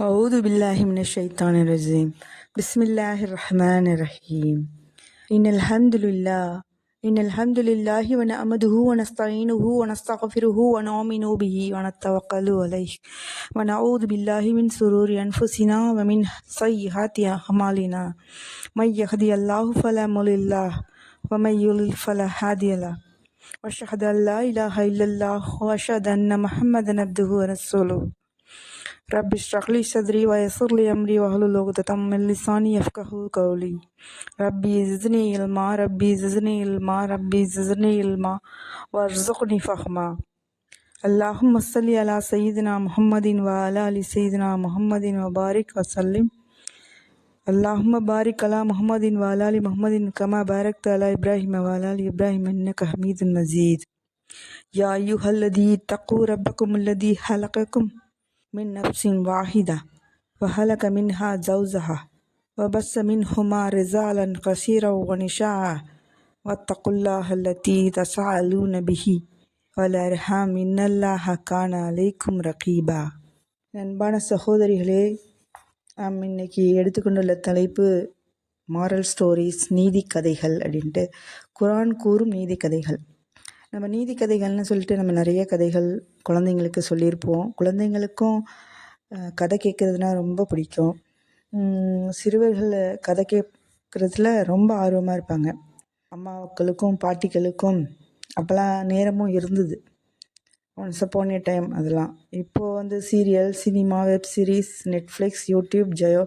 أعوذ بالله من الشيطان الرجيم. بسم الله الرحمن الرحيم. إن الحمد لله إن الحمد لله ونعمده ونستعينه ونستغفره ونؤمن به ونتوكل عليه. ونعوذ بالله من شرور أنفسنا ومن سيئات أعمالنا. من يهدي الله فلا مضل له ومن يضلل فلا هادي له. وأشهد أن لا إله إلا الله وأشهد أن محمدا عبده ورسوله. رب اشرح لي صدري ويسر لي أمري واحلل عقدة من لساني يفقهوا قولي. ربي زدني علما ربي زدني علما ربي زدني علما وارزقني فهما. اللهم صل على سيدنا محمد وعلى آل سيدنا محمد وبارك وسلم. اللهم بارك على محمد وعلى آل محمد كما باركت على إبراهيم وعلى آل إبراهيم إنك حميد مجيد. يا أيها الذين اتقوا ربكم الذي خلقكم من نفس واحدة وخلق منها زوجها وبث منهما رجالا كثيرا ونساء واتقوا الله التي تساءلون به والأرحام إن الله كان عليكم رقيبا அன்பான சகோதரிகளே நாம் இன்னைக்கு எடுத்துக்கொண்டுள்ள தலைப்பு மாரல் ஸ்டோரிஸ் நீதி கதைகள் அப்படின்ட்டு குரான் கூறும் நீதி கதைகள் நம்ம நீதி கதைகள்னு சொல்லிட்டு நம்ம நிறைய கதைகள் குழந்தைங்களுக்கு சொல்லியிருப்போம். குழந்தைங்களுக்கும் கதை கேட்குறதுனா ரொம்ப பிடிக்கும். சிறுவர்கள் கதை கேட்குறதுல ரொம்ப ஆர்வமாக இருப்பாங்க. அம்மாக்களுக்கும் பாட்டிகளுக்கும் அப்போல்லாம் நேரமும் இருந்தது. ஒன்ஸ் upon a டைம் அதெல்லாம். இப்போது வந்து serial cinema web series Netflix YouTube Jio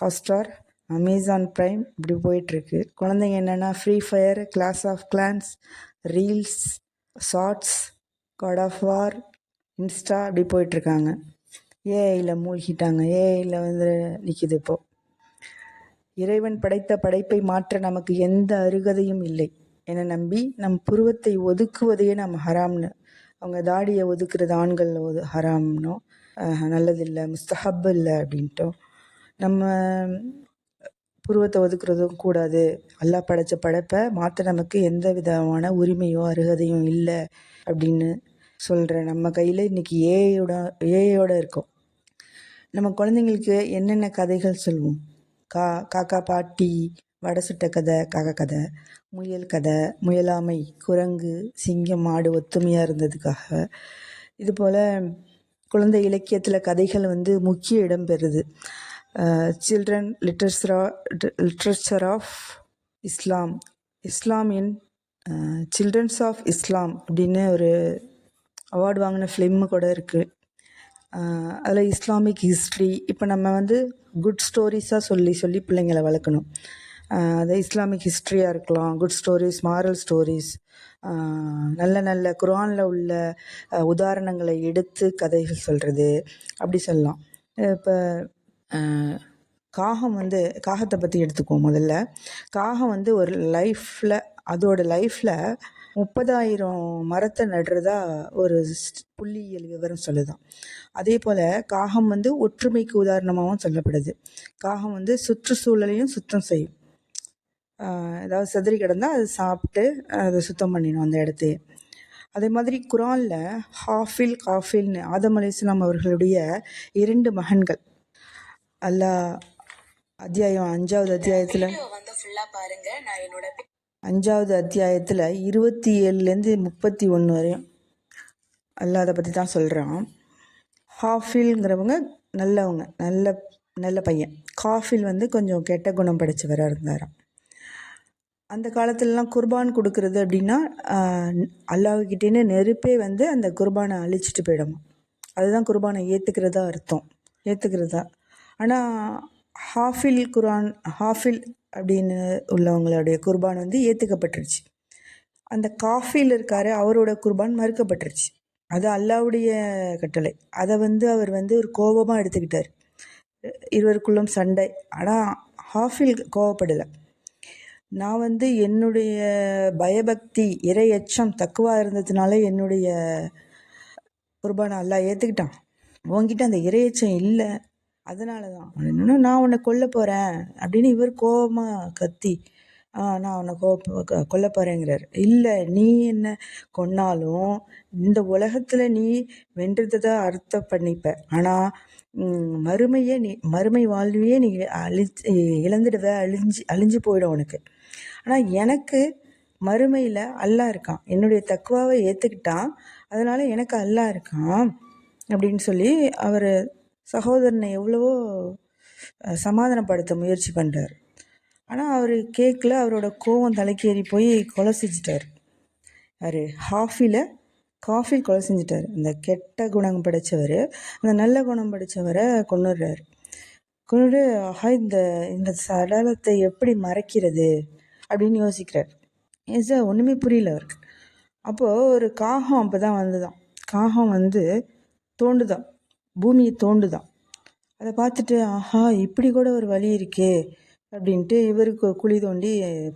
Hotstar Amazon Prime இப்படி போயிட்டுருக்கு குழந்தைங்க என்னென்னா free fire clash of clans reels shorts god of war insta அப்படி போயிட்டுருக்காங்க. ஏஐயில் மூழ்கிட்டாங்க. ஏஐயில் வந்து நிற்கிது இப்போது இறைவன் படைத்த படைப்பை மாற்ற நமக்கு எந்த அருகதையும் இல்லை. என நம்பி நம் புருவத்தை ஒதுக்குவதையே நாம் ஹராம்னு. அவங்க தாடியை ஒதுக்குறது ஆண்கள் ஒது ஹராம்னோ நல்லதில்லை முஸ்தஹப் இல்லை அப்படின்ட்டோம் நம்ம புருவத்தை ஒதுக்குறதும் கூடாது. அல்லாஹ் படைச்ச படைப்பை மாற்ற நமக்கு எந்த விதமான உரிமையோ அருகதையும் இல்லை அப்படின்னு சொல்கிற நம்ம கையில் இன்றைக்கி ஏஐயோட ஏஐயோட இருக்கோம். நம்ம குழந்தைங்களுக்கு என்னென்ன கதைகள் சொல்லுவோம்? கா காக்கா பாட்டி வடை சுட்ட கதை காக்கா கதை முயல் கதை முயலாமை குரங்கு சிங்கம் மாடு ஒத்துமையாக இருந்ததுக்காக. இது போல் குழந்தை இலக்கியத்தில் கதைகள் வந்து முக்கிய இடம் பெறுது. சில்ட்ரன் லிட்ரேச்சரா லிட்ரேச்சர் ஆஃப் இஸ்லாம் இஸ்லாமின் சில்ட்ரன்ஸ் ஆஃப் இஸ்லாம் அப்படின்னு ஒரு அவார்டு வாங்கின ஃபிலிம்மு கூட இருக்குது uh, அதில் இஸ்லாமிக் ஹிஸ்ட்ரி இப்போ நம்ம வந்து குட் ஸ்டோரிஸாக சொல்லி சொல்லி பிள்ளைங்களை வளர்க்கணும். Uh, அது இஸ்லாமிக் ஹிஸ்ட்ரியாக இருக்கலாம். குட் ஸ்டோரிஸ் மாரல் ஸ்டோரிஸ் நல்ல நல்ல குரானில் உள்ள uh, உதாரணங்களை எடுத்து கதைகள் சொல்கிறது அப்படி சொல்லலாம். இப்போ காகம் வந்து காகத்தை பற்றி எடுத்துக்குவோம் முதல்ல. காகம் வந்து ஒரு லைஃப்பில் அதோட லைஃப்பில் முப்பதாயிரம் மரத்தை நடுறதா ஒரு புள்ளியியல் விவரம் சொல்லுதான். அதே போல் காகம் வந்து ஒற்றுமைக்கு உதாரணமாகவும் சொல்லப்படுது. காகம் வந்து சுற்றுச்சூழலையும் சுத்தம் செய்யும். ஏதாவது செதறி கிடந்தால் அது சாப்பிட்டு அதை சுத்தம் பண்ணிடும் அந்த இடத்தையே அதே மாதிரி குரானில் ஹாஃபில் காஃபில்னு ஆதம் அலையாம் அவர்களுடைய இரண்டு மகன்கள். அல்லாஹ் அத்தியாயம் அஞ்சாவது அத்தியாயத்தில் வீடியோ வந்து ஃபுல்லா பாருங்க. நான் என்னோட பே- அஞ்சாவது அத்தியாயத்தில் இருபத்தி ஏழுலேருந்து முப்பத்தி ஒன்று வரையும். அல்லாஹ் அதை பற்றி தான் சொல்கிறான் ஹாஃபில்ங்கிறவங்க நல்லவங்க நல்ல நல்ல பையன். காஃபில் வந்து கொஞ்சம் கெட்ட குணம் படைச்சவராக இருந்தாராம். அந்த காலத்துலலாம் குர்பான் கொடுக்கறது அப்படின்னா அல்லாஹ்கிட்டேன்னு நெருப்பே வந்து அந்த குர்பானை அழிச்சிட்டு போயிடுமா அதுதான் குர்பானை ஏற்றுக்கிறதா அர்த்தம். ஏற்றுக்கிறதா ஆனால் ஹாஃபில் குர்ஆன் ஹாஃபில் அப்படின்னு உள்ளவங்களுடைய குர்பான் வந்து ஏற்றுக்கப்பட்டுருச்சு அந்த காஃபில் இருக்கார் அவரோட குர்பான் மறுக்கப்பட்டுருச்சு. அது அல்லாவுடைய கட்டளை. அதை வந்து அவர் வந்து ஒரு கோபமாக எடுத்துக்கிட்டார். இருவருக்குள்ளும் சண்டை. ஆனால் ஹாஃபில் கோவப்படலை. நான் வந்து என்னுடைய பயபக்தி இறை எச்சம் தக்குவா இருந்ததுனால என்னுடைய குர்பானை அல்லாஹ் ஏற்றுக்கிட்டான் உங்ககிட்ட அந்த இறையச்சம் இல்லை. அதனால தான் இன்னும் நான் உன்னை கொல்ல போகிறேன் அப்படின்னு இவர் கோபமாக கத்தி நான் உன்னை கோப கொல்ல போகிறேங்கிறார் இல்லை நீ என்ன கொன்னாலும் இந்த உலகத்தில் நீ வென்றதை தான் அர்த்தம் பண்ணிப்ப. ஆனால் மறுமையே நீ மறுமை வாழ்வையே நீ அழிச்சு இழந்துடுவ அழிஞ்சு அழிஞ்சு போயிடும் உனக்கு. ஆனால் எனக்கு மறுமையில் அல்லாஹ் இருக்கான். என்னுடைய தக்குவாவை ஏற்றுக்கிட்டான் அதனால் எனக்கு அல்லாஹ் இருக்கான் அப்படின்னு சொல்லி அவர் சகோதரனை எவ்வளவோ சமாதானப்படுத்த முயற்சி பண்ணுறார் ஆனால் அவர் கேட்கல அவரோட கோவம் தலைக்கேறி போய் கொலை செஞ்சிட்டார். அவர் ஹாஃபியில் காஃபி கொலை செஞ்சிட்டார். இந்த கெட்ட குணம் படைத்தவர் அந்த நல்ல குணம் படித்தவரை கொண்டுடுறார் கொண்டு ஆஹா இந்த இந்த சடலத்தை எப்படி மறைக்கிறது? அப்படின்னு யோசிக்கிறார். ஏன் சார் ஒன்றுமே புரியல அவருக்கு. அப்போது ஒரு காகம் அப்போ தான் வந்துதான் காகம் வந்து தோண்டுதான் பூமியை தோண்டுதான். அதை பார்த்துட்டு ஆஹா இப்படி கூட ஒரு வழி இருக்கே அப்படின்ட்டு இவருக்கு குழி தோண்டி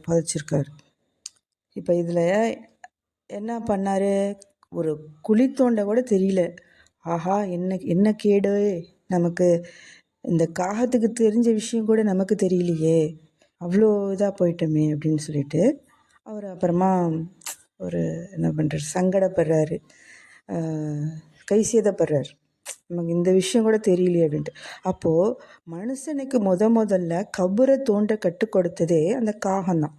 புதைச்சிருக்காரு. இப்போ இதில் என்ன பண்ணார்? ஒரு குழி தோண்ட கூட தெரியல. ஆஹா என்ன என்ன கேடு? நமக்கு இந்த காகத்துக்கு தெரிஞ்ச விஷயம் கூட நமக்கு தெரியலையே. அவ்வளோ இதாக போயிட்டோமே அப்படின்னு சொல்லிட்டு அவர் அப்புறமா ஒரு என்ன பண்ணுறாரு சங்கடப்படுறாரு. கை சேதப்படுறாரு. நமக்கு இந்த விஷயம் கூட தெரியலையே அப்படின்ட்டு. அப்போது மனுஷனுக்கு முத முதல்ல கபரை தோண்ட கற்றுக் கொடுத்ததே அந்த காகம்தான்.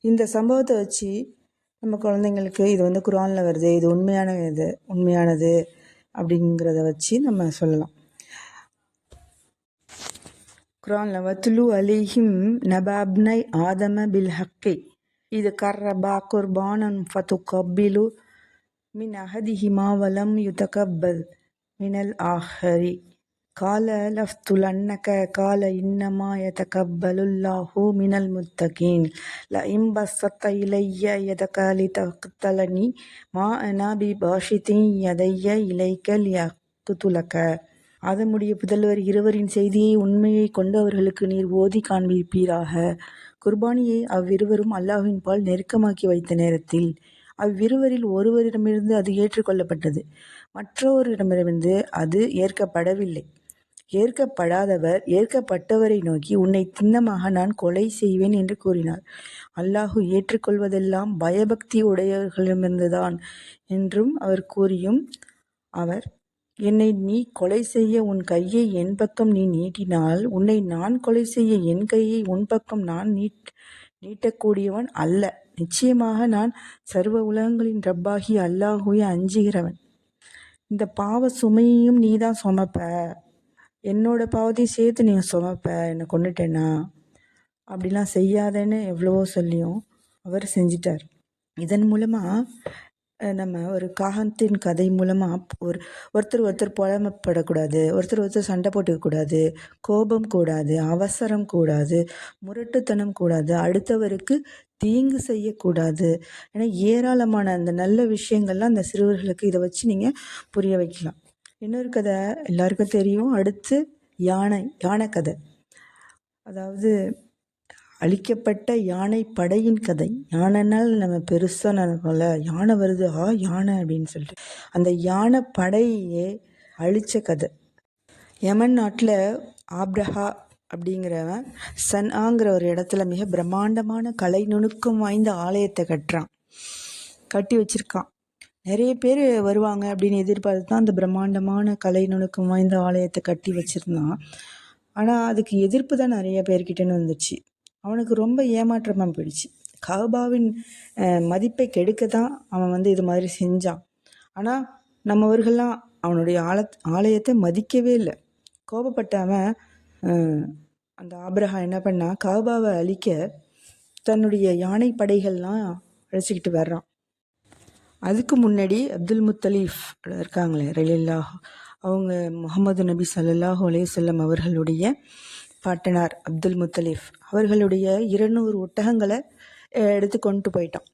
இந்த சம்பவத்தை வச்சு நம்ம குழந்தைங்களுக்கு இது வந்து குரானில் வருது இது உண்மையான இது உண்மையானது அப்படிங்கிறத வச்சு நம்ம சொல்லலாம். குரானில் வத்துலு அலிஹிம் நபாப்னை ஆதம பில் ஹக்கி. இது கர்ரபா குர்பானன் ஃபத்து கப்பிலு மின் அஹதிஹிமா வலம் யுதகப்பல் மினல் ஆஹரி கால லஃப்துலன்னக கால இன்னமா யதகப்பலுல்லாஹு மினல் முத்தகீன் لئن بسطت إلي يدك لتقتلني ما أنا بباسط يدي إليك لأقتلك ஆதமுடைய புதல்வர் இருவரின் செய்தியை உண்மையை கொண்டு அவர்களுக்கு நீர் ஓதி காண்பிப்பீராக குர்பானியை அவ்விருவரும் அல்லாஹ்வின் பால் நெருக்கமாக்கி வைத்த நேரத்தில் அவ்விருவரில் ஒருவரிடமிருந்து அது ஏற்றுக்கொள்ளப்பட்டது மற்றொருவரிடமிருந்து அது ஏற்கப்படவில்லை. ஏற்கப்படாதவர் ஏற்கப்பட்டவரை நோக்கி உன்னை திண்ணமாக நான் கொலை செய்வேன் என்று கூறினார். அல்லாஹு ஏற்றுக்கொள்வதெல்லாம் பயபக்தி உடையவர்களிடமிருந்துதான் என்றும் அவர் கூறியும் அவர் என்னை நீ கொலை செய்ய உன் கையை என் பக்கம் நீ நீட்டினால் உன்னை நான் கொலை செய்ய என் கையை உன் பக்கம் நான் நீட் நீட்டக்கூடியவன் அல்ல. நிச்சயமாக நான் சர்வ உலகங்களின் ரப்பாகி அல்லாஹுவை அஞ்சுகிறவன். இந்த பாவ சுமையையும் நீ தான் சுமப்ப. என்னோட பாவத்தையும் சேர்த்து நீ சுமப்ப. என்னை கொண்டுட்டேனா அப்படிலாம் செய்யாதேன்னு எவ்வளவோ சொல்லியும் அவர் செஞ்சிட்டார். இதன் மூலமாக நம்ம ஒரு காகத்தின் கதை மூலமாக ஒரு ஒருத்தர் ஒருத்தர் புலமப்படக்கூடாது ஒருத்தர் ஒருத்தர் சண்டை போட்டுக்கக்கூடாது கோபம் கூடாது அவசரம் கூடாது முரட்டுத்தனம் கூடாது அடுத்தவருக்கு தீங்கு செய்யக்கூடாது. ஏன்னா ஏராளமான அந்த நல்ல விஷயங்கள்லாம் அந்த சிறுவர்களுக்கு இதை வச்சு நீங்கள் புரிய வைக்கலாம். இன்னொரு கதை எல்லாருக்கும் தெரியும். அடுத்து யானை யானை கதை. அதாவது அழிக்கப்பட்ட யானை படையின் கதை. யானைனால் நம்ம பெருசாக நினைப்போம்ல யானை வருது ஆ யானை அப்படின்னு சொல்லிட்டு. அந்த யானை படையே அழித்த கதை. யமன் நாட்டில் ஆப்ரஹா அப்படிங்கிறவன் சன்ஆங்கிற ஒரு இடத்துல மிக பிரம்மாண்டமான கலை நுணுக்கம் வாய்ந்த ஆலயத்தை கட்டுறான். கட்டி வச்சிருக்கான். நிறைய பேர் வருவாங்க அப்படின்னு எதிர்பார்த்து தான் அந்த பிரம்மாண்டமான கலை நுணுக்கம் வாய்ந்த ஆலயத்தை கட்டி வச்சுருந்தான். ஆனால் அதுக்கு எதிர்ப்பு தான் நிறைய பேர்கிட்டன்னு வந்துச்சு. அவனுக்கு ரொம்ப ஏமாற்றமாக போயிடுச்சு. காபாவின் மதிப்பை கெடுக்க தான் அவன் வந்து இது மாதிரி செஞ்சான். ஆனால் நம்மவர்கள்லாம் அவனுடைய ஆல ஆலயத்தை மதிக்கவே இல்லை. கோபப்பட்டவன் அந்த ஆபிரகா என்ன பண்ணா காபாவை அழிக்க தன்னுடைய யானை படைகள்லாம் அழைச்சிக்கிட்டு வர்றான். அதுக்கு முன்னாடி அப்துல் முத்தலீஃப் இருக்காங்களே ரலில்லா அவங்க முகமது நபி சல்லாஹூ அலைஹி அவர்களுடைய பாட்டனார் அப்துல் முத்தலீஃப் அவர்களுடைய இருநூறு ஒட்டகங்களை எடுத்து கொண்டு போயிட்டான்.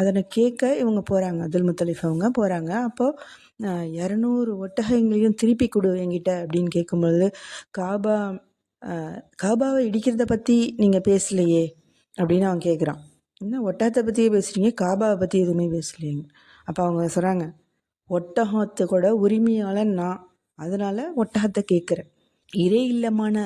அதனை கேட்க இவங்க போகிறாங்க அப்துல் முத்தலீஃப் அவங்க போகிறாங்க அப்போது இரநூறு ஒட்டகங்களையும் திருப்பி கொடு என்கிட்ட அப்படின்னு கேட்கும்பொழுது காபா காபாவை இடிக்கிறத பற்றி நீங்கள் பேசலையே? அப்படின்னு அவன் கேட்குறான். என்ன ஒட்டகத்தை பற்றியே பேசுகிறீங்க காபாவை பற்றி எதுவுமே பேசலையேங்க அப்போ அவங்க சொல்கிறாங்க ஒட்டகத்தை கூட உரிமையாளன் நான். அதனால் ஒட்டகத்தை கேட்குறேன். இறை இல்லமான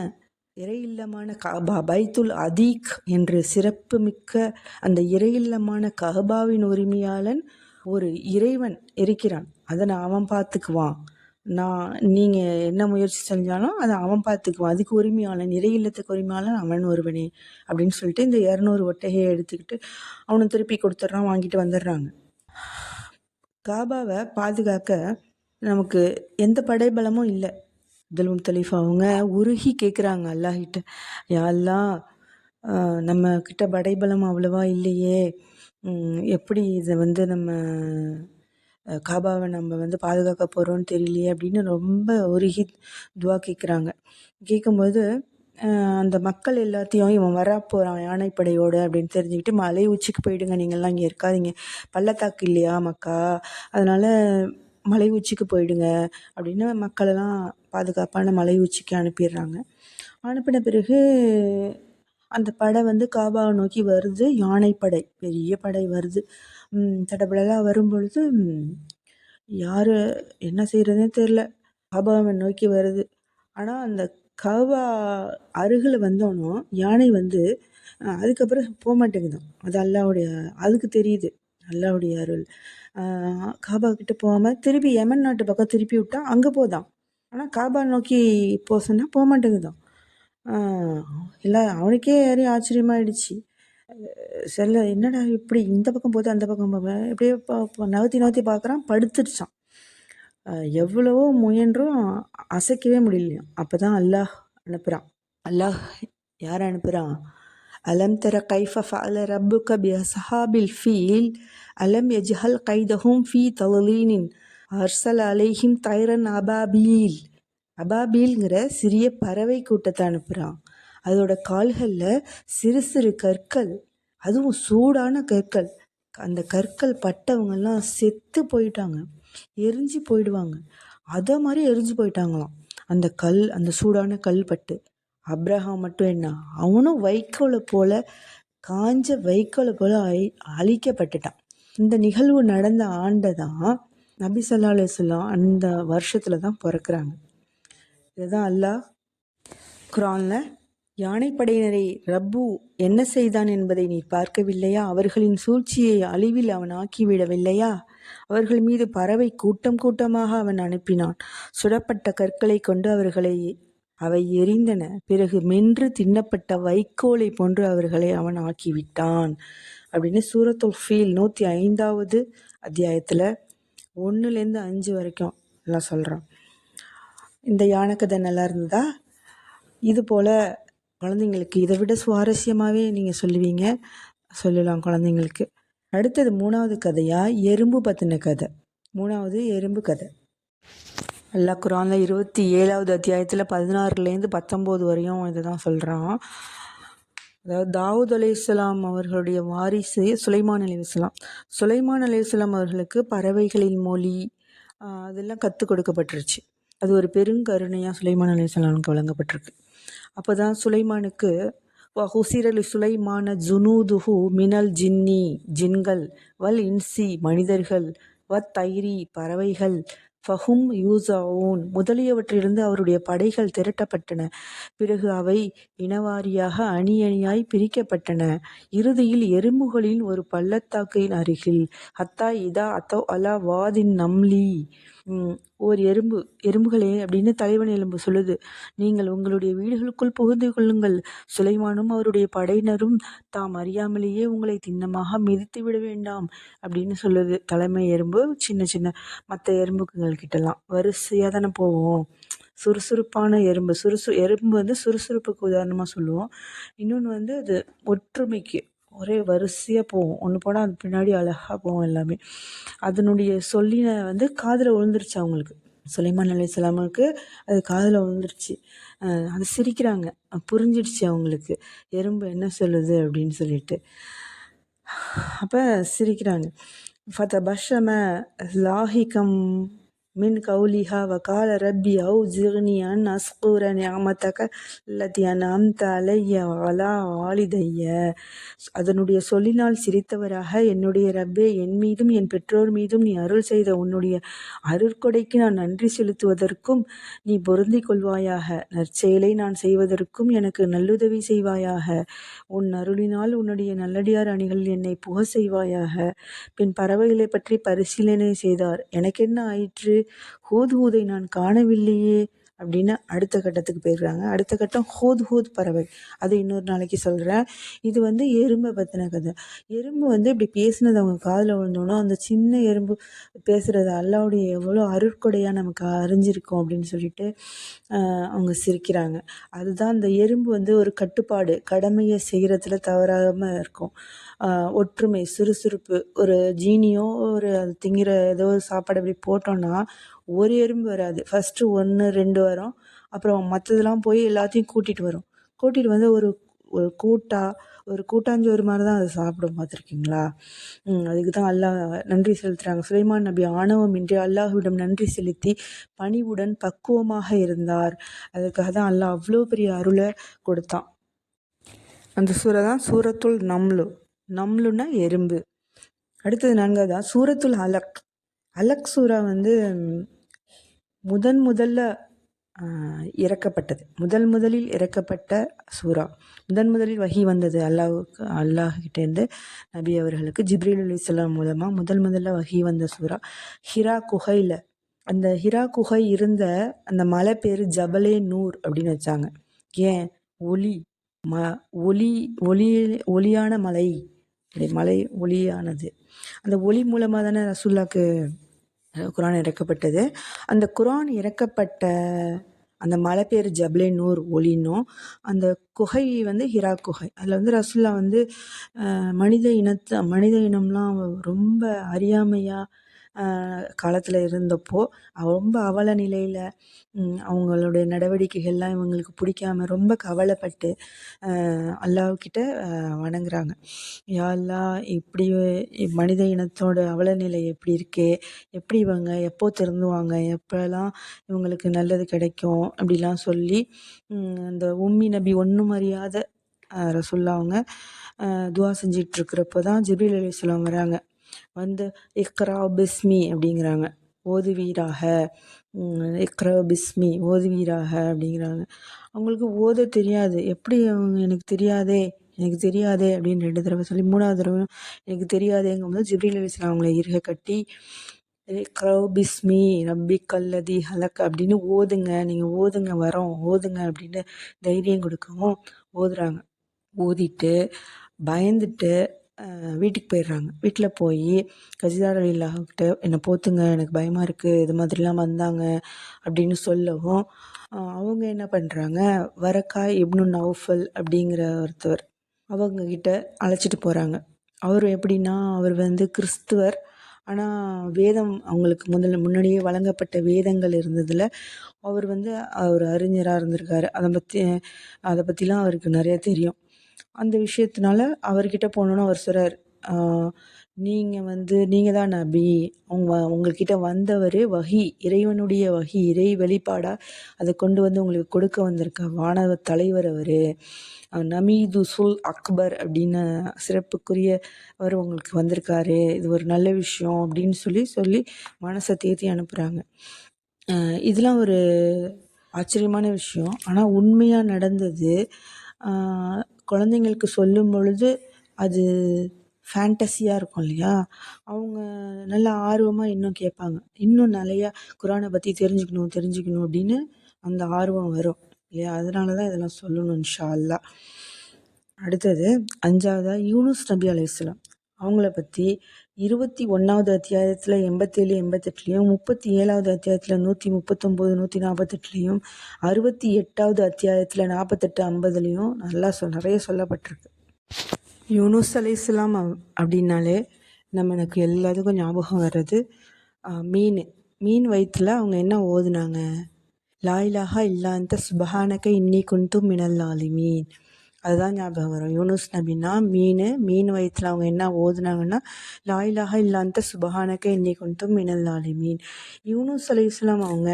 இறை இல்லமான காபா பைத்துல் அதீக் என்று சிறப்புமிக்க அந்த இறை இல்லமான கஹபாவின் உரிமையாளன் ஒரு இறைவன் இருக்கிறான். அதை நான் அவன் பார்த்துக்குவான். நான் நீங்கள் என்ன முயற்சி செஞ்சாலும் அதை அவன் பார்த்துக்குவான். அதுக்கு உரிமையாளன் இறை இல்லத்துக்கு உரிமையாளன் அவன் ஒருவனே அப்படின்னு சொல்லிட்டு இந்த இரநூறு ஒட்டகையை எடுத்துக்கிட்டு அவனை திருப்பி கொடுத்துட்றான் வாங்கிட்டு வந்துடுறாங்க. காபாவை பாதுகாக்க நமக்கு எந்த படைபலமும் இல்லை. அப்துல் முத்தலீஃப் அவங்க உருகி கேட்குறாங்க அல்லாஹிட்ட யா நம்ம கிட்ட படைபலம் அவ்வளவா இல்லையே. எப்படி இதை வந்து நம்ம காபாவை நம்ம வந்து பாதுகாக்க போகிறோம்னு தெரியலையே அப்படின்னு ரொம்ப உருகி துவா கேட்குறாங்க கேட்கும்போது அந்த மக்கள் எல்லாத்தையும் இவன் வரா போகிறான் யானைப்படையோடு அப்படின்னு தெரிஞ்சுக்கிட்டு மலை உச்சிக்கு போயிடுங்க நீங்கள்லாம் இங்கே இருக்காதீங்க. பள்ளத்தாக்கு இல்லையா மக்கா? அதனால் மலை உச்சிக்கு போயிடுங்க அப்படின்னு மக்களெல்லாம் பாதுகாப்பான மலை உச்சிக்கு அனுப்பிடுறாங்க. அனுப்பின பிறகு அந்த படை வந்து காபாவை நோக்கி வருது. யானைப்படை பெரிய படை வருது. தடபடலாக வரும்பொழுது யார் என்ன செய்கிறதுனே தெரில காபாவை நோக்கி வருது. ஆனால் அந்த காபா அருகில் வந்தோனும் யானை வந்து அதுக்கப்புறம் போக மாட்டேங்குதான் அது அல்லாவுடைய அதுக்கு தெரியுது. அல்லாவுடைய அருள். காபா கிட்ட போகாமல் திருப்பி யமன் நாட்டு பக்கம் திருப்பி விட்டா அங்கே போதான். ஆனால் காபா நோக்கி போக சொன்னால் போக மாட்டேங்குதான் இல்லை அவனுக்கே ஏறி ஆச்சரியமாயிடுச்சு. செல்ல என்னடா இப்படி இந்த பக்கம் போது அந்த பக்கம் போவேன் இப்படியே நகர்த்தி நகர்த்தி பார்க்குறான் படுத்துடுச்சான். எவ்வளவோ முயன்றும் அசைக்கவே முடியலையாம் அப்போ தான் அல்லாஹ் அனுப்புகிறான் அல்லாஹ் யார் அனுப்புகிறான் அலம் தர கைஃப ஃபஅல கபி பி அஸ்ஹாபில் ஃபீல்? அலம் எஜ்ஹல் கைதஹும் ஃபீ தலீனின் அர்சல் அலைஹிம் தைரன் அபாபீல். அபாபீல்ங்கிற சிறிய பறவை கூட்டத்தை அனுப்புகிறான் அதோட கால்களில் சிறு சிறு கற்கள் அதுவும் சூடான கற்கள். அந்த கற்கள் பட்டவங்கெல்லாம் செத்து போயிட்டாங்க. எரிஞ்சு போயிடுவாங்க. அதை மாதிரி எரிஞ்சு போயிட்டாங்களாம். அந்த கல் அந்த சூடான கல் பட்டு. அப்ரஹாம் மட்டும் என்ன அவனும் வைக்கோலை போல காஞ்ச வைக்கோலை போல அழி அழிக்கப்பட்டுட்டான். இந்த நிகழ்வு நடந்த ஆண்டை தான் நபி சொல்லா அலைஹி அந்த வருஷத்தில் தான் பிறக்கிறாங்க. இதுதான் அல்லாஹ் குரானில் யானைப்படையினரை ரப்பு என்ன செய்தான் என்பதை நீ பார்க்கவில்லையா? அவர்களின் சூழ்ச்சியை அழிவில் அவன் ஆக்கிவிடவில்லையா? அவர்கள் மீது பறவை கூட்டம் கூட்டமாக அவன் அனுப்பினான். சுடப்பட்ட கற்களை கொண்டு அவர்களை அவை எரிந்தன. பிறகு மென்று தின்னப்பட்ட வைக்கோலை போன்று அவர்களை அவன் ஆக்கிவிட்டான். அப்படின்னு சூரத்துல் ஃபீல் நூற்றி ஐந்தாவது அத்தியாயத்தில் ஒன்றுலேருந்து அஞ்சு வரைக்கும் எல்லாம் சொல்கிறான் இந்த யானை கதை நல்லா இருந்ததா? இது போல் குழந்தைங்களுக்கு இதை விட சுவாரஸ்யமாகவே நீங்கள் சொல்லுவீங்க. சொல்லலாம் குழந்தைங்களுக்கு. அடுத்தது மூணாவது கதையாக எறும்பு பற்றின கதை. மூணாவது எறும்பு கதை. எல்லா குரானில் இருபத்தி ஏழாவது அத்தியாயத்தில் பதினாறுலேருந்து பத்தொம்போது வரையும் இதை தான் சொல்கிறான் அதாவது தாவூத் அலைஹிஸ்ஸலாம் அவர்களுடைய வாரிசு சுலைமான் அலைஹிஸ்ஸலாம் சுலைமான் அலைஹிஸ்ஸலாம் அவர்களுக்கு பறவைகளின் மொழி அதெல்லாம் கற்றுக் கொடுக்கப்பட்டுருச்சு. அது ஒரு பெருங்கருணையாக சுலைமான் அலைஹிஸ்ஸலாமுக்கு வழங்கப்பட்டிருக்கு. அப்போ தான் சுலைமானுக்கு ஹுசிரலி சுலைமான ஜுனூதுஹு மினல் ஜின்னி ஜின்கள் வல் இன்சி மனிதர்கள் வத் தைரி பறவைகள் ஃபஹும் யூசாவூன் முதலியவற்றிலிருந்து அவருடைய படைகள் திரட்டப்பட்டன. பிறகு அவை இனவாரியாக அணி அணியாய் பிரிக்கப்பட்டன. இறுதியில் எறும்புகளின் ஒரு பள்ளத்தாக்கின் அருகில் ஹத்தா இதா அத்தோ அலா வாதின் நம்லி ஓர் எறும்பு எறும்புகளே அப்படின்னு தலைவன் எலும்பு சொல்லுது. நீங்கள் உங்களுடைய வீடுகளுக்குள் புகுந்து கொள்ளுங்கள். சுலைமானும் அவருடைய படையினரும் தாம் அறியாமலேயே உங்களை திண்ணமாக மிதித்து விட வேண்டாம் அப்படின்னு சொல்லுது. தலைமை எறும்பு சின்ன சின்ன மற்ற எறும்புகள் கிட்டலாம். வரிசையாக தானே போவோம். சுறுசுறுப்பான எறும்பு சுறுசு எறும்பு வந்து சுறுசுறுப்புக்கு உதாரணமாக சொல்லுவோம். இன்னொன்று வந்து அது ஒற்றுமைக்கு ஒரே வரிசையாக போகும் ஒன்று போனால் அது பின்னாடி அழகாக போகும் எல்லாமே. அதனுடைய சொல்லின வந்து காதில் விழுந்துருச்சு அவங்களுக்கு. சுலைமான் அலைஹிஸ்ஸலாமுக்கு அது காதில் விழுந்துருச்சு. அது சிரிக்கிறாங்க. புரிஞ்சிடுச்சு அவங்களுக்கு. எறும்பு என்ன சொல்லுது அப்படின்னு சொல்லிட்டு. அப்போ சிரிக்கிறாங்க. ஃபதபஷம லாஹிகம் மின் கௌலிஹா வகால ரப்பி அவு ஜிக்னி அன் அஸ்கூர நியாமத்தக அல்லத்தி அன்அம்த அலைய வலா அதனுடைய சொல்லினால் சிரித்தவராக என்னுடைய ரப்பே என் மீதும் என் பெற்றோர் மீதும் நீ அருள் செய்த உன்னுடைய அருட்கொடைக்கு நான் நன்றி செலுத்துவதற்கும் நீ பொருந்திக் கொள்வாயாக. நற்செயலை நான் செய்வதற்கும் எனக்கு நல்லுதவி செய்வாயாக. உன் அருளினால் உன்னுடைய நல்லடியார் அணிகள் என்னை புக செய்வாயாக. பின் பறவைகளை பற்றி பரிசீலனை செய்தார். எனக்கென்ன ஆயிற்று? ஹூத் ஹூதை நான் காணவில்லையே அப்படின்னு அடுத்த கட்டத்துக்கு போயிடுறாங்க. அடுத்த கட்டம் ஹூத் ஹூத் பறவை. அது இன்னொரு நாளைக்கு சொல்கிறேன் இது வந்து எறும்பை பற்றின கதை. எறும்பு வந்து இப்படி பேசினது அவங்க காதில் விழுந்தோன்னா அந்த சின்ன எறும்பு பேசுகிறது அல்லாவுடைய எவ்வளோ அருட்கொடையாக நமக்கு அறிஞ்சிருக்கோம் அப்படின்னு சொல்லிட்டு அவங்க சிரிக்கிறாங்க. அதுதான் அந்த எறும்பு வந்து ஒரு கட்டுப்பாடு. கடமையை செய்கிறதுல தவறாமல் இருக்கும். ஒற்றுமை சுறுசுறுப்பு ஒரு ஜீனியோ ஒரு அது திங்கிற ஏதோ ஒரு சாப்பாடு அப்படி போட்டோன்னா ஒரு எறும்பு வராது. ஃபஸ்ட்டு ஒன்று ரெண்டு வரும். அப்புறம் மற்றதெல்லாம் போய் எல்லாத்தையும் கூட்டிகிட்டு வரும். கூட்டிகிட்டு வந்து ஒரு ஒரு கூட்டா ஒரு கூட்டாஞ்சோறு மாதிரி தான் அதை சாப்பிடும் பார்த்துருக்கீங்களா? அதுக்கு தான் அல்லாஹ் நன்றி செலுத்துகிறாங்க சுலைமான் நபி ஆணவமின்றி அல்லாஹுவிடம் நன்றி செலுத்தி பணிவுடன் பக்குவமாக இருந்தார். அதுக்காக தான் அல்லாஹ் அவ்வளோ பெரிய அருளை கொடுத்தான். அந்த சூரை தான் சூரத்துள் நம்லு. நம்லுன்னா எறும்பு. அடுத்தது நான்காவதா? சூரத்துல் அலக். அலக் சூறா வந்து முதன் முதல்ல இறக்கப்பட்டது. முதல் முதலில் இறக்கப்பட்ட சூறா முதன் முதலில் வகி வந்தது அல்லாவுக்கு அல்லாஹ்கிட்டேருந்து நபி அவர்களுக்கு. ஜிப்ரீல் அலிஸ்லாம் மூலமாக முதல் முதல்ல வகி வந்த சூறா ஹிரா குகையில் அந்த ஹிரா குகை இருந்த அந்த மலை பேர் ஜபலே நூர் அப்படின்னு வச்சாங்க. ஏன்? ஒளி ம ஒளி ஒளி ஒளியான மலை. அப்படி மலை ஒளியானது. அந்த ஒளி மூலமாக தானே ரசூல்லாக்கு குரான் இறக்கப்பட்டது. அந்த குரான் இறக்கப்பட்ட அந்த மலை பேர் ஜப்லே நூர் ஒளினும் அந்த குகை வந்து ஹிரா குகை. அதில் வந்து ரசுல்லா வந்து மனித இனத்தை மனித இனம்லாம் ரொம்ப அறியாமையாக காலத்தில் இருந்தப்போ ரொம்ப அவல நிலையில் அவங்களுடைய நடவடிக்கைகள்லாம் இவங்களுக்கு பிடிக்காம ரொம்ப கவலைப்பட்டு அல்லாவுக்கிட்ட அல்லாஹ்கிட்ட வணங்குறாங்க. யா இப்படி மனித இனத்தோட அவல நிலை எப்படி இருக்கே? எப்படி இவங்க எப்போ திருந்துவாங்க? எப்போல்லாம் இவங்களுக்கு நல்லது கிடைக்கும்? அப்படிலாம் சொல்லி அந்த உம்மி நபி ஒன்றும் அறியாத ரசுல்லா அவங்க துவா செஞ்சிட்ருக்கிறப்போ தான் ஜிப்ரீல் அலிஸ்லாம் வராங்க. வந்து இக்ரா பிஸ்மி அப்படிங்கிறாங்க. ஓதுவீராக. இக்ரா பிஸ்மி ஓதுவீராக அப்படிங்கிறாங்க. அவங்களுக்கு ஓத தெரியாது. எப்படி அவங்க எனக்கு தெரியாதே எனக்கு தெரியாதே அப்படின்னு ரெண்டு தடவை சொல்லி மூணாவது தடவை எனக்கு தெரியாதேங்கும்போது ஜிப்ரில் அலிஸ்லாம் அவங்கள இருக கட்டி இக்ரா பிஸ்மி ரப்பி கல்லதி ஹலக் அப்படின்னு ஓதுங்க நீங்கள் ஓதுங்க வரோம் ஓதுங்க அப்படின்னு தைரியம் கொடுக்கவும் ஓதுறாங்க. ஓதிட்டு பயந்துட்டு வீட்டுக்கு போயிடுறாங்க. வீட்டில் போய் கஜிதார் அலில்லாஹ்கிட்ட என்னை போத்துங்க எனக்கு பயமாக இருக்குது இது மாதிரிலாம் வந்தாங்க அப்படின்னு சொல்லவும் அவங்க என்ன பண்ணுறாங்க வரக்கா இப்னு நவுஃபல் அப்படிங்கிற ஒருத்தவர் அவங்க கிட்ட அழைச்சிட்டு போகிறாங்க அவர் எப்படின்னா அவர் வந்து கிறிஸ்துவர். ஆனால் வேதம் அவங்களுக்கு முதல்ல முன்னாடியே வழங்கப்பட்ட வேதங்கள் இருந்ததில் அவர் வந்து அவர் அறிஞராக இருந்திருக்காரு. அதை பற்றி அதை பற்றிலாம் அவருக்கு நிறைய தெரியும். அந்த விஷயத்தினால அவர்கிட்ட போனோன்னு அவர் சொல்கிறார் நீங்கள் வந்து நீங்கள் தான் நபி. உங்க உங்கள்கிட்ட வந்தவர் வகி இறைவனுடைய வகி இறை வெளிப்பாடாக அதை கொண்டு வந்து உங்களுக்கு கொடுக்க வந்திருக்க வானவ தலைவர் அவர். நமீது சுல் அக்பர் அப்படின்னு சிறப்புக்குரிய அவர் உங்களுக்கு வந்திருக்காரு. இது ஒரு நல்ல விஷயம் அப்படின்னு சொல்லி சொல்லி மனசை தேத்தி அனுப்புகிறாங்க இதெல்லாம் ஒரு ஆச்சரியமான விஷயம். ஆனால் உண்மையாக நடந்தது குழந்தைங்களுக்கு சொல்லும் பொழுது அது ஃபேண்டஸியாக இருக்கும் இல்லையா? அவங்க நல்ல ஆர்வமாக இன்னும் கேட்பாங்க. இன்னும் நிறையா குரானை பற்றி தெரிஞ்சுக்கணும் தெரிஞ்சுக்கணும் அப்படின்னு அந்த ஆர்வம் வரும் இல்லையா? அதனால தான் இதெல்லாம் சொல்லணும் இன்ஷா அடுத்தது அஞ்சாவதாக யூனுஸ் நபி அலையாம் அவங்கள பற்றி இருபத்தி ஒன்றாவது அத்தியாயத்தில் எண்பத்தேழு எண்பத்தெட்டுலேயும் முப்பத்தி ஏழாவது அத்தியாயத்தில் நூற்றி முப்பத்தொம்போது நூற்றி நாற்பத்தெட்டுலேயும் அறுபத்தி எட்டாவது அத்தியாயத்தில் நாற்பத்தெட்டு ஐம்பதுலேயும் நல்லா சொல் நிறைய சொல்லப்பட்டிருக்கு. யூனுஸ் அலைஹிஸ்ஸலாம் அவ்- அப்படின்னாலே நம்ம எனக்கு எல்லாத்துக்கும் ஞாபகம் வர்றது மீன். மீன் வயிற்றில் அவங்க என்ன ஓதுனாங்க? லாயிலாக இல்லாந்த சுபஹானக்க இன்னி குண்டும் மினல் ஆலிமீன் அதுதான் ஞாபகம் வரும். யூனுஸ் நபின்னா மீன் மீன் வயிற்றுல அவங்க என்ன ஓதுனாங்கன்னா லாயிலாக இல்லாந்த இல்லா அந்த சுபஹானக இன்னி குன்து மினல் ஆலிமீன் யூனுஸ் அலி இஸ்லாம் அவங்க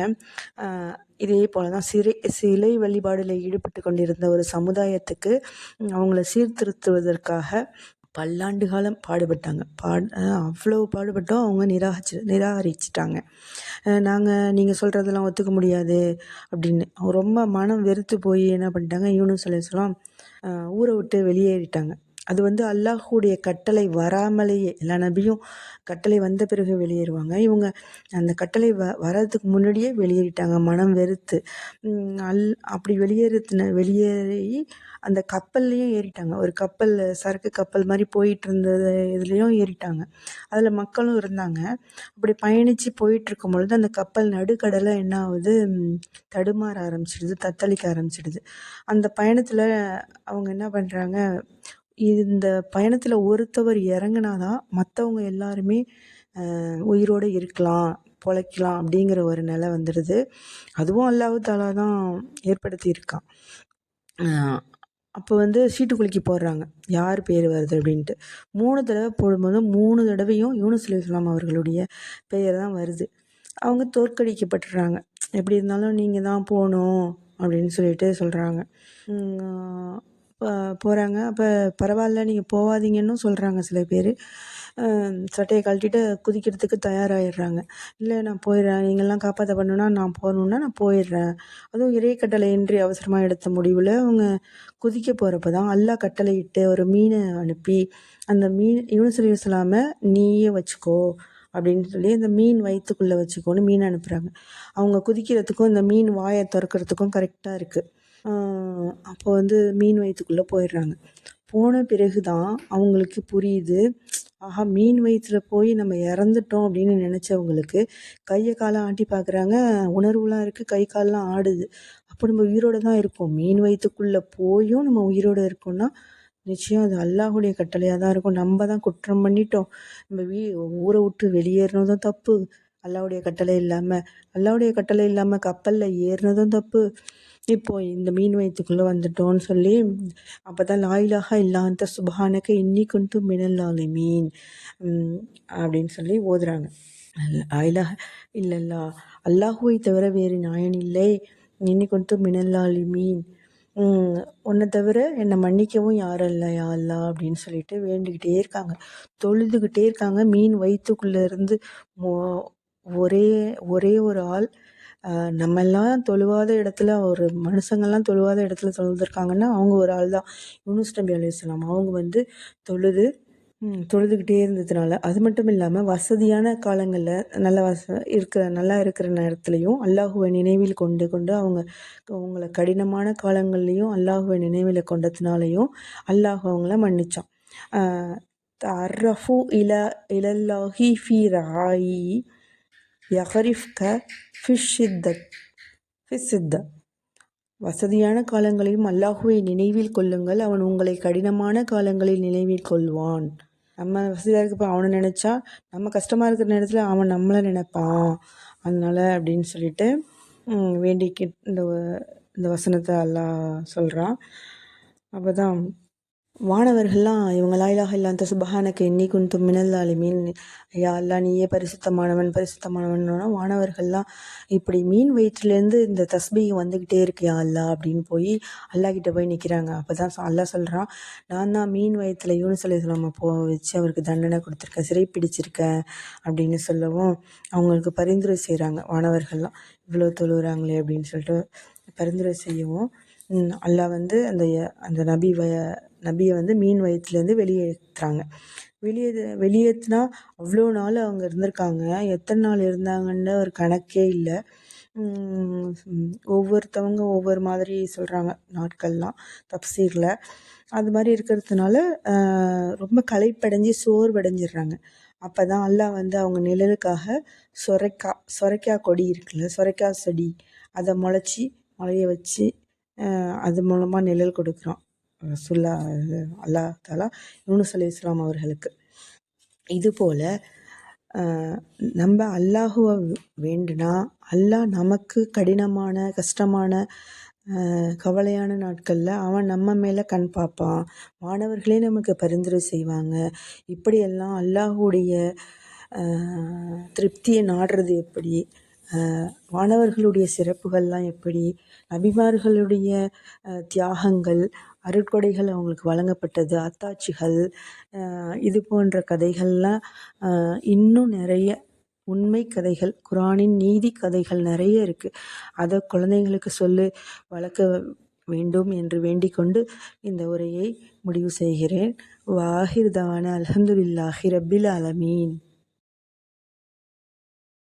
இதே போல தான் சிறை சிலை வழிபாடில் ஈடுபட்டு கொண்டிருந்த ஒரு சமுதாயத்துக்கு அவங்கள சீர்திருத்துவதற்காக பல்லாண்டு காலம் பாடுபட்டாங்க. பாட் அவ்வளோ பாடுபட்டோம். அவங்க நிராகரிச்சு நிராகரிச்சிட்டாங்க. நாங்கள் நீங்கள் சொல்கிறதெல்லாம் ஒத்துக்க முடியாது அப்படின்னு. அவங்க ரொம்ப மனம் வெறுத்து போய் என்ன பண்ணிட்டாங்க? யூனுஸ் அலைஹிஸ்ஸலாம் ஊரை விட்டு வெளியேறிட்டாங்க. அது வந்து அல்லாஹுடைய கட்டளை வராமலேயே எல்லா நபியும் கட்டளை வந்த பிறகு வெளியேறுவாங்க. இவங்க அந்த கட்டளை வ வர்றதுக்கு முன்னாடியே வெளியேறிட்டாங்க மனம் வெறுத்து. அல் அப்படி வெளியேறுத்தின வெளியேறி அந்த கப்பல்லையும் ஏறிட்டாங்க. ஒரு கப்பல் சரக்கு கப்பல் மாதிரி போயிட்டு இருந்தது இதுலேயும் ஏறிட்டாங்க. அதில் மக்களும் இருந்தாங்க. அப்படி பயணித்து போயிட்டுருக்கும் பொழுது அந்த கப்பல் நடுக்கடலை என்ன ஆகுது? தடுமாற ஆரம்பிச்சிடுது தத்தளிக்க ஆரம்பிச்சிடுது. அந்த பயணத்தில் அவங்க என்ன பண்ணுறாங்க இந்த பயணத்தில் ஒருத்தவர் இறங்குனாதான் மற்றவங்க எல்லாருமே உயிரோடு உயிரோட இருக்கலாம் பொழைக்கலாம் அப்படிங்கிற ஒரு நிலை வந்துடுது. அதுவும் அல்லாஹு தாலா தான் ஏற்படுத்தியிருக்கான் அப்போ வந்து சீட்டு குலுக்கி போடுறாங்க. யார் பேர் வருது அப்படின்ட்டு. மூணு தடவை போடும்போது மூணு தடவையும் யூனுஸ் இஸ்லாம் அவர்களுடைய பெயர் தான் வருது. அவங்க தோற்கடிக்கப்பட்டுறாங்க. எப்படி இருந்தாலும் நீங்கள் தான் போகணும் அப்படின்னு சொல்லிட்டு சொல்கிறாங்க போகிறாங்க அப்போ பரவாயில்ல நீங்கள் போகாதீங்கன்னு சொல்கிறாங்க சில பேர். சட்டையை கழட்டிட்டு குதிக்கிறதுக்கு தயாராகிடுறாங்க இல்லை நான் போயிடுறேன். நீங்கள்லாம் காப்பாற்ற பண்ணணுன்னா நான் போகணுன்னா நான் போயிடுறேன். அதுவும் இறை கட்டளையின்றி அவசரமாக எடுத்த முடிவில் அவங்க குதிக்க போகிறப்ப தான் அல்லாஹ் கட்டளையிட்டு ஒரு மீனை அனுப்பி அந்த மீன் யூனுஸ் இல்லாமல் நீயே வச்சுக்கோ. அப்படின்னு சொல்லி அந்த மீன் வயிற்றுக்குள்ளே வச்சுக்கோன்னு மீன் அனுப்புகிறாங்க அவங்க குதிக்கிறதுக்கும் இந்த மீன் வாயை திறக்கிறதுக்கும் கரெக்டாக இருக்குது அப்போ வந்து மீன் வயிற்றுக்குள்ளே போயிடுறாங்க. போன பிறகு தான் அவங்களுக்கு புரியுது. ஆஹா மீன் வயிற்றுல போய் நம்ம இறந்துட்டோம் அப்படின்னு நினச்சவங்களுக்கு கையை காலை ஆட்டி பார்க்குறாங்க உணர்வுலாம் இருக்குது கை கால்லாம் ஆடுது. அப்போ நம்ம உயிரோட தான் இருக்கோம். மீன் வயிற்றுக்குள்ளே போயும் நம்ம உயிரோட இருக்கோம்னா நிச்சயம் அது அல்லாஹுடைய கட்டளையாக தான் இருக்கும். நம்ம தான் குற்றம் பண்ணிட்டோம். நம்ம வீ ஊரை விட்டு வெளியேறினதும் தப்பு. அல்லாவுடைய கட்டளை இல்லாமல் அல்லாவுடைய கட்டளை இல்லாமல் கப்பலில் ஏறினதும் தப்பு. இப்போ இந்த மீன் வயிற்றுக்குள்ளே வந்துட்டோம்னு சொல்லி அப்போ தான் லாயிலாக இல்லாந்த சுபஹானக்க இன்னி கொண்டு மினல் மீன் அப்படின்னு சொல்லி ஓதுறாங்க. லாயிலாக இல்லல்லா அல்லாஹுவை தவிர வேறு நாயன் இல்லை. இன்னி கொண்டு மினல்லாலி மீன் உன்னை தவிர என்னை மன்னிக்கவும் யாரும் இல்லை யா அல்லா அப்படின்னு சொல்லிட்டு வேண்டிக்கிட்டே இருக்காங்க. தொழுதுகிட்டே இருக்காங்க. மீன் வயிற்றுக்குள்ளேருந்து ஒரே ஒரே ஒரு ஆள் நம்மெல்லாம் தொழுவாத இடத்துல ஒரு மனுஷங்கள்லாம் தொழுவாத இடத்துல தொழுதுருக்காங்கன்னா அவங்க ஒரு ஆள் தான். யூனுஸ் நபி அவங்க வந்து தொழுது தொழுதுகிட்டே இருந்ததுனால அது மட்டும் இல்லாமல் வசதியான காலங்களில் நல்ல வச இருக்கிற நல்லா இருக்கிற நேரத்துலையும் அல்லாஹுவை நினைவில் கொண்டு கொண்டு அவங்க அவங்கள கடினமான காலங்கள்லையும் அல்லாஹுவை நினைவில் கொண்டதுனாலையும் அல்லாஹ் அவங்கள மன்னிச்சான். அர்ரஃபு இல இலல்லாஹி ஃபி ராயி யஹரிஃப்க ஃபிஷித்தத் ஃபிஷித்த வசதியான காலங்களையும் அல்லாஹுவை நினைவில் கொள்ளுங்கள். அவன் உங்களை கடினமான காலங்களில் நினைவில் கொள்வான். நம்ம வசதியாக இருக்கப்போ அவனை நினச்சா நம்ம கஷ்டமாக இருக்கிற நேரத்தில் அவன் நம்மளை நினைப்பான். அதனால் அப்படின்னு சொல்லிட்டு வேண்டிக்கிட்டு இந்த வ- இந்த வசனத்தை அல்லாஹ் சொல்கிறான் அப்போ தான் வானவர்கள்லாம் இவங்க லாயிலாக இல்லாத சுபஹானக்கு இன்னி குந்து மினல் மீன் ஐயா அல்லா நீயே பரிசுத்தமானவன் பரிசுத்தமானவன்னா வானவர்கள்லாம் இப்படி மீன் வயிற்றுலேருந்து இந்த தஸ்பீ வந்துக்கிட்டே இருக்கியா அல்லா? அப்படின்னு போய் அல்லாஹ் கிட்ட போய் நிற்கிறாங்க அப்போ தான் அல்லா சொல்கிறான் நான் தான் மீன் வயிற்றுல யூனுஸ் அலைஹிஸ்ஸலாம போ வச்சு அவருக்கு தண்டனை கொடுத்துருக்கேன் சிறை பிடிச்சிருக்கேன் அப்படின்னு சொல்லவும் அவங்களுக்கு பரிந்துரை செய்கிறாங்க வானவர்கள்லாம் இவ்வளோ தொழுகிறாங்களே அப்படின்னு சொல்லிட்டு பரிந்துரை செய்யவும் அல்லா அல்லாஹ் வந்து அந்த அந்த நபி வய நபியை வந்து மீன் வயிற்றுலேருந்து வெளியேற்றுறாங்க வெளியே வெளியேற்றினா அவ்வளோ நாள் அவங்க இருந்திருக்காங்க. எத்தனை நாள் இருந்தாங்கன்னு ஒரு கணக்கே இல்லை. ஒவ்வொருத்தவங்க ஒவ்வொரு மாதிரி சொல்கிறாங்க நாட்கள்லாம் தப்சீரில். அது மாதிரி இருக்கிறதுனால ரொம்ப களைப்படைஞ்சு சோர்வடைஞ்சிடுறாங்க அப்போ தான் அல்லாஹ் வந்து அவங்க நிழலுக்காக சொரைக்காய் சொரைக்காய் கொடி இருக்குல்ல சொரைக்காய் செடி அதை முளைச்சி முளைய வச்சு அது மூலமாக நிழல் கொடுக்குறான். ரசுல்லா அல்லாஹ் தாலா யூனுஸ் அலி இஸ்லாம் அவர்களுக்கு. இதுபோல் நம்ம அல்லாஹுவை வேண்டுனா அல்லாஹ் நமக்கு கடினமான கஷ்டமான கவலையான நாட்களில் அவன் நம்ம மேலே கண் பார்ப்பான். மாணவர்களே நமக்கு பரிந்துரை செய்வாங்க. இப்படியெல்லாம் அல்லாஹுடைய திருப்தியை நாடுறது எப்படி? மாணவர்களுடைய சிறப்புகள்லாம் எப்படி? நபிமார்களுடைய தியாகங்கள் அருட்கொடைகள் அவங்களுக்கு வழங்கப்பட்டது அத்தாட்சிகள் இது போன்ற கதைகள்லாம் இன்னும் நிறைய உண்மை கதைகள் குரானின் நீதி கதைகள் நிறைய இருக்குது அதை குழந்தைங்களுக்கு சொல்லி வளர்க்க வேண்டும் என்று வேண்டிக்கொண்டு இந்த உரையை முடிவு செய்கிறேன். வாஹிர் தவான அல்ஹம்துலில்லாஹி அலமீன்